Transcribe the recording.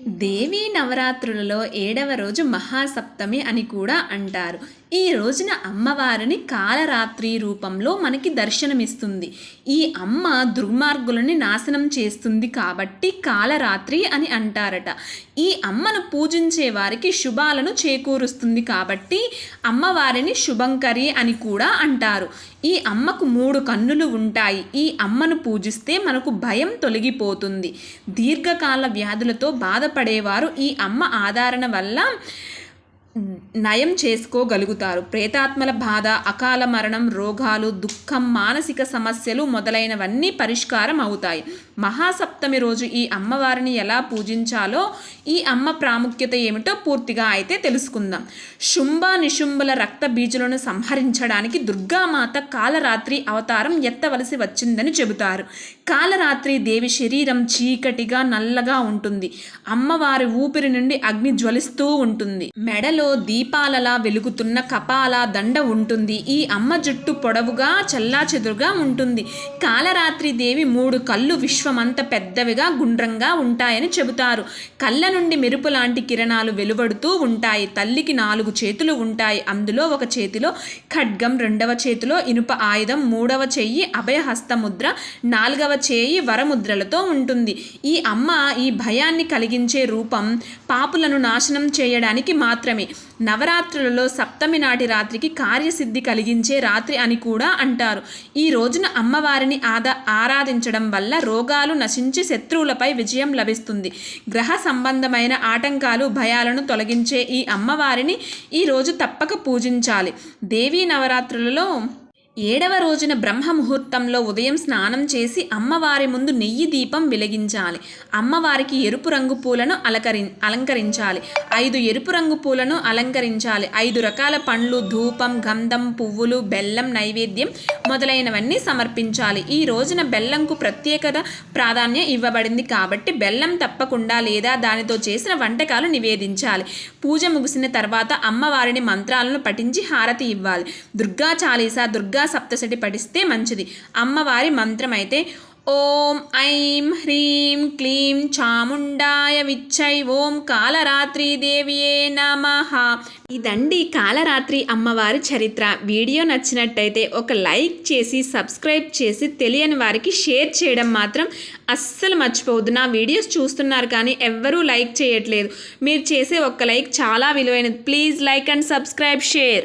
దేవీ నవరాత్రులలో ఏడవ రోజు మహాసప్తమి అని కూడా అంటారు. ఈ రోజున అమ్మవారిని కాలరాత్రి రూపంలో మనకి దర్శనమిస్తుంది. ఈ అమ్మ దుర్మార్గులని నాశనం చేస్తుంది కాబట్టి కాలరాత్రి అని అంటారట. ఈ అమ్మను పూజించే వారికి శుభాలను చేకూరుస్తుంది కాబట్టి అమ్మవారిని శుభంకరి అని కూడా అంటారు. ఈ అమ్మకు మూడు కన్నులు ఉంటాయి. ఈ అమ్మను పూజిస్తే మనకు భయం తొలగిపోతుంది. దీర్ఘకాల వ్యాధులతో బాధపడేవారు ఈ అమ్మ ఆదరణ వల్ల నయం చేసుకోగలుగుతారు. ప్రేతాత్మల బాధ అకాల మరణం రోగాలు దుఃఖం మానసిక సమస్యలు మొదలైనవన్నీ పరిష్కారం అవుతాయి. సప్తమి రోజు ఈ అమ్మవారిని ఎలా పూజించాలో ఈ అమ్మ ప్రాముఖ్యత ఏమిటో పూర్తిగా అయితే తెలుసుకుందాం. శుంభ నిశుంభుల రక్త బీజులను సంహరించడానికి దుర్గామాత కాలరాత్రి అవతారం ఎత్తవలసి వచ్చిందని చెబుతారు. కాలరాత్రి దేవి శరీరం చీకటిగా నల్లగా ఉంటుంది. అమ్మవారి ఊపిరి నుండి అగ్ని జ్వలిస్తూ ఉంటుంది. మెడలో దీపాలలా వెలుగుతున్న కపాల దండ ఉంటుంది. ఈ అమ్మ జుట్టు పొడవుగా చెల్లాచెదురుగా ఉంటుంది. కాలరాత్రి దేవి మూడు కళ్ళు విశ్వమంత పెద్దవిగా గుండ్రంగా ఉంటాయని చెబుతారు. కళ్ళ నుండి మెరుపు లాంటి కిరణాలు వెలువడుతూ ఉంటాయి. తల్లికి నాలుగు చేతులు ఉంటాయి. అందులో ఒక చేతిలో ఖడ్గం రెండవ చేతిలో ఇనుప ఆయుధం మూడవ చెయ్యి అభయహస్త ముద్ర నాలుగవ చేయి వరముద్రలతో ఉంటుంది. ఈ అమ్మ ఈ భయాన్ని కలిగించే రూపం పాపులను నాశనం చేయడానికి మాత్రమే. నవరాత్రులలో సప్తమి నాటి రాత్రికి కార్యసిద్ధి కలిగించే రాత్రి అని కూడా అంటారు. ఈ రోజున అమ్మవారిని ఆదా ఆరాధించడం వల్ల రోగాలు నశించి శత్రువులపై విజయం లభిస్తుంది. గ్రహ సంబంధమైన ఆటంకాలు భయాలను తొలగించే ఈ అమ్మవారిని ఈ రోజు తప్పక పూజించాలి. దేవీ నవరాత్రులలో ఏడవ రోజున బ్రహ్మ ముహూర్తంలో ఉదయం స్నానం చేసి అమ్మవారి ముందు నెయ్యి దీపం వెలిగించాలి. అమ్మవారికి ఎరుపు రంగు పూలను అలకరి అలంకరించాలి. ఐదు ఎరుపు రంగు పూలను అలంకరించాలి. ఐదు రకాల పండ్లు ధూపం గంధం పువ్వులు బెల్లం నైవేద్యం మొదలైనవన్నీ సమర్పించాలి. ఈ రోజున బెల్లంకు ప్రత్యేకత ప్రాధాన్యం ఇవ్వబడింది కాబట్టి బెల్లం తప్పకుండా లేదా దానితో చేసిన వంటకాలు నివేదించాలి. పూజ ముగిసిన తర్వాత అమ్మవారిని మంత్రాలను పఠించి హారతి ఇవ్వాలి. దుర్గా చాలీసా దుర్గా సప్తశటి పఠిస్తే మంచిది. అమ్మవారి మంత్రం అయితే ఓం ఐం హ్రీం క్లీం చాముండాయ విచ్చై ఓం కాలరాత్రి దేవియే నమ. ఇదండి కాలరాత్రి అమ్మవారి చరిత్ర. వీడియో నచ్చినట్టయితే ఒక లైక్ చేసి సబ్స్క్రైబ్ చేసి తెలియని వారికి షేర్ చేయడం మాత్రం అస్సలు మర్చిపోవద్దు. నా వీడియోస్ చూస్తున్నారు కానీ ఎవ్వరూ లైక్ చేయట్లేదు. మీరు చేసే ఒక్క లైక్ చాలా విలువైనది. Please like and subscribe share.